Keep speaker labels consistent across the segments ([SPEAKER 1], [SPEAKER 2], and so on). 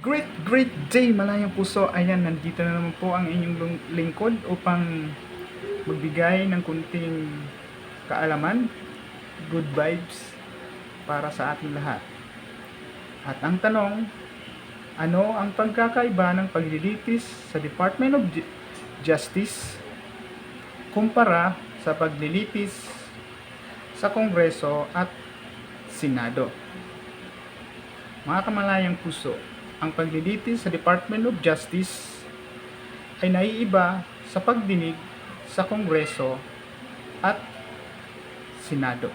[SPEAKER 1] Great, great day malayang puso. Ayan, nandito na naman po ang inyong lingkod upang magbigay ng kunting kaalaman, good vibes para sa ating lahat. At ang tanong, ano ang pagkakaiba ng paglilitis sa Department of Ju- Justice kumpara sa paglilitis sa Kongreso at Senado? Mga kamalayang puso, ang paglilitis sa Department of Justice ay naiiba sa pagdinig sa Kongreso at Senado.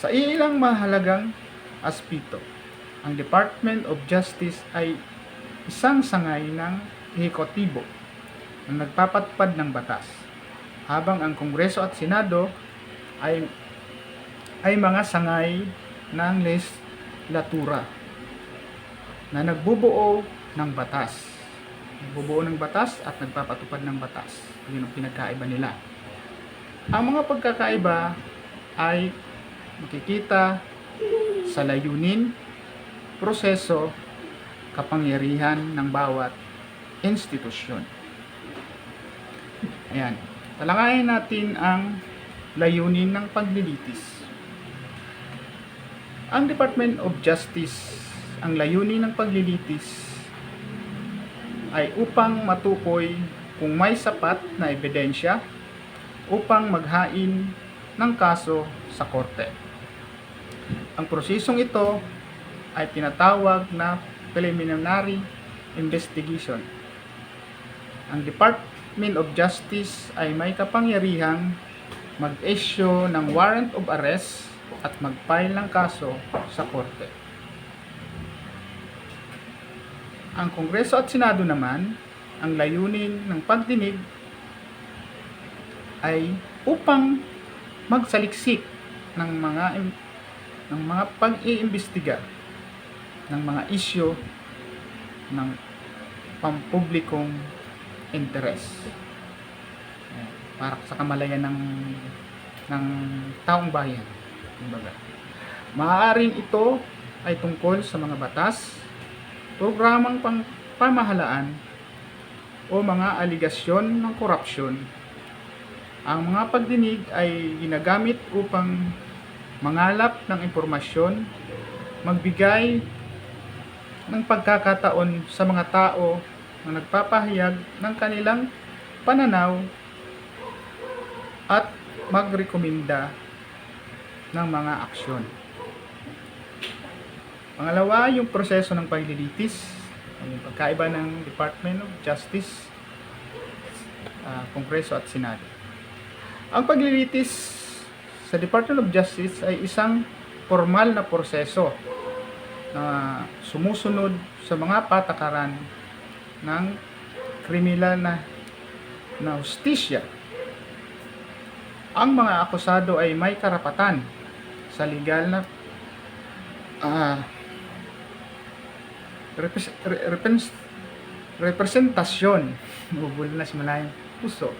[SPEAKER 1] Sa ilang mahalagang aspeto, ang Department of Justice ay isang sangay ng ehekutibo na nagpapatpad ng batas, habang ang Kongreso at Senado ay ay mga sangay ng legislatura na nagbubuo ng batas. Nagbubuo ng batas at nagpapatupad ng batas. Yun ang pinagkaiba nila. Ang mga pagkakaiba ay makikita sa layunin, proseso, kapangyarihan ng bawat institusyon. Ayan. Talangayin natin ang layunin ng paglilitis. Ang Department of Justice, ang layunin ng paglilitis ay upang matukoy kung may sapat na ebidensya upang maghain ng kaso sa korte. Ang prosesong ito ay tinatawag na preliminary investigation. Ang Department of Justice ay may kapangyarihang mag-issue ng warrant of arrest at mag-file ng kaso sa korte. Ang Kongreso at Senado naman, ang layunin ng pagdinig ay upang magsaliksik ng mga ng mga pag-iimbestiga ng mga isyo ng pampublikong interes para sa kamalayan ng ng taong bayan kumbaga. Maaaring ito ay tungkol sa mga batas, programang pang pamahalaan o mga aligasyon ng korupsyon. Ang mga pagdinig ay ginagamit upang mangalap ng impormasyon, magbigay ng pagkakataon sa mga tao na nagpapahayag ng kanilang pananaw at magrekomenda ng mga aksyon. Pangalawa, yung proseso ng paglilitis, yung pagkaiba ng Department of Justice, ah, Kongreso at Senado. Ang paglilitis sa Department of Justice ay isang formal na proseso na sumusunod sa mga patakaran ng kriminal na na hustisya. Ang mga akusado ay may karapatan sa legal na ah repres, re- repens- representasyon bubul na si malayang puso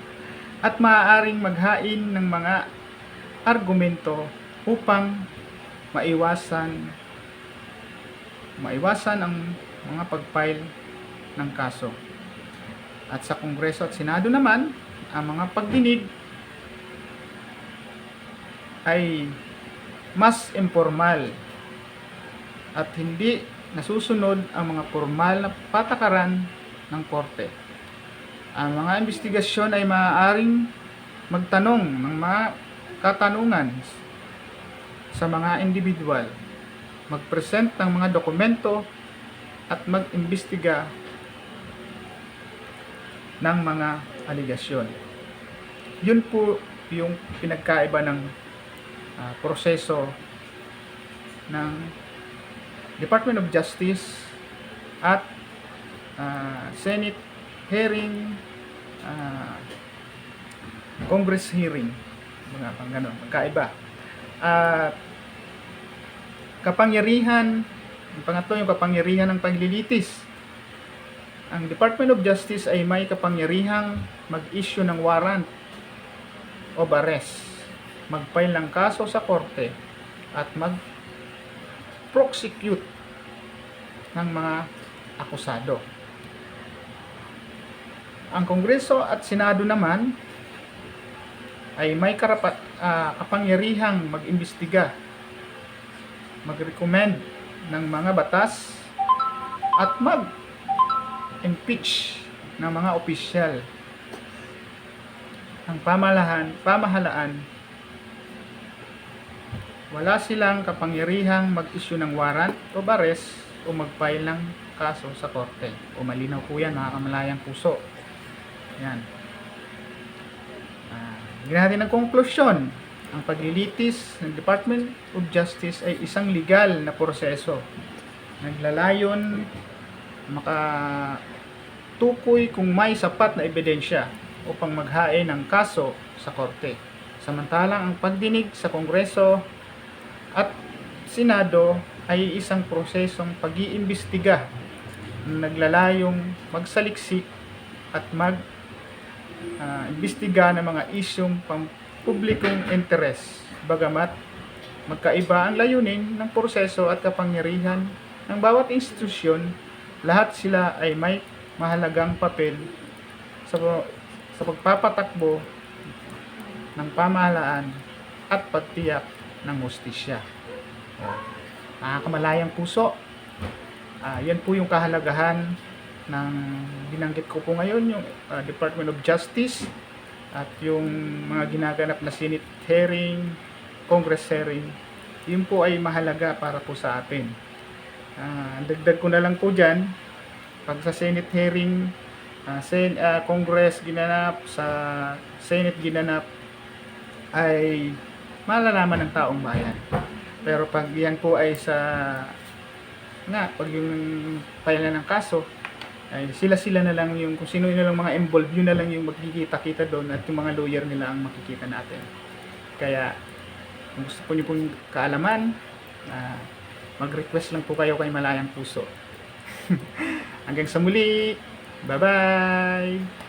[SPEAKER 1] at maaaring maghain ng mga argumento upang maiwasan maiwasan ang mga pag-file ng kaso. At sa Kongreso at Senado naman, ang mga pagdinig ay mas informal at hindi nasusunod ang mga formal na patakaran ng korte. Ang mga investigasyon ay maaaring magtanong ng mga katanungan sa mga individual, mag-present ng mga dokumento at mag-imbestiga ng mga aligasyon. Yun po yung pinagkaiba ng ah, proseso ng Department of Justice at ah, Senate hearing, ah, Congress hearing, mga pang ganun, magkaiba. At kapangyarihan, ang pangatlo yung kapangyarihan ng paglilitis. Ang Department of Justice ay may kapangyarihang mag-issue ng warrant of arrest, mag-file ng kaso sa korte, at mag mag-prosecute ng mga akusado. Ang Kongreso at Senado naman ay may karapat, ah, kapangyarihang mag-imbestiga, mag-recommend ng mga batas at mag-impeach ng mga opisyal ng pamalahan, pamahalaan wala silang kapangyarihang mag-issue ng warrant o bares o mag-file ng kaso sa korte. O malinaw po yan, mga kamalayang puso. Yan. Ah, bigyan natin ng konklusyon. Ang paglilitis ng Department of Justice ay isang legal na proseso. Naglalayon makatukoy kung may sapat na ebidensya upang maghain ng kaso sa korte. Samantalang ang pagdinig sa Kongreso at Senado ay isang prosesong pag-iimbestiga na naglalayong magsaliksik at mag ah, imbestiga ng mga isyong pampublikong interes. Bagamat magkaiba ang layunin ng proseso at kapangyarihan ng bawat institusyon, lahat sila ay may mahalagang papel sa, sa pagpapatakbo ng pamahalaan at pagtiyak ng hustisya. O, Mga kamalayang puso, ah, yan po yung kahalagahan ng binanggit ko po ngayon, yung ah, Department of Justice at yung mga ginaganap na Senate hearing, Congress hearing, yun po ay mahalaga para po sa atin. Ah, dagdag ko na lang po dyan, pag sa Senate hearing, ah, sen, ah, Congress ginanap, sa Senate ginanap, ay malalaman ng taong bayan. Pero pag yan po ay sa nga, pag yung na ng kaso, ay sila-sila na lang yung, kung sino na lang mga involved, yun na lang yung magkikita-kita doon at yung mga lawyer nila ang makikita natin. Kaya, kung gusto po niyo pong kaalaman, ah, mag-request lang po kayo kay Malayang Puso. Hanggang sa muli, bye-bye!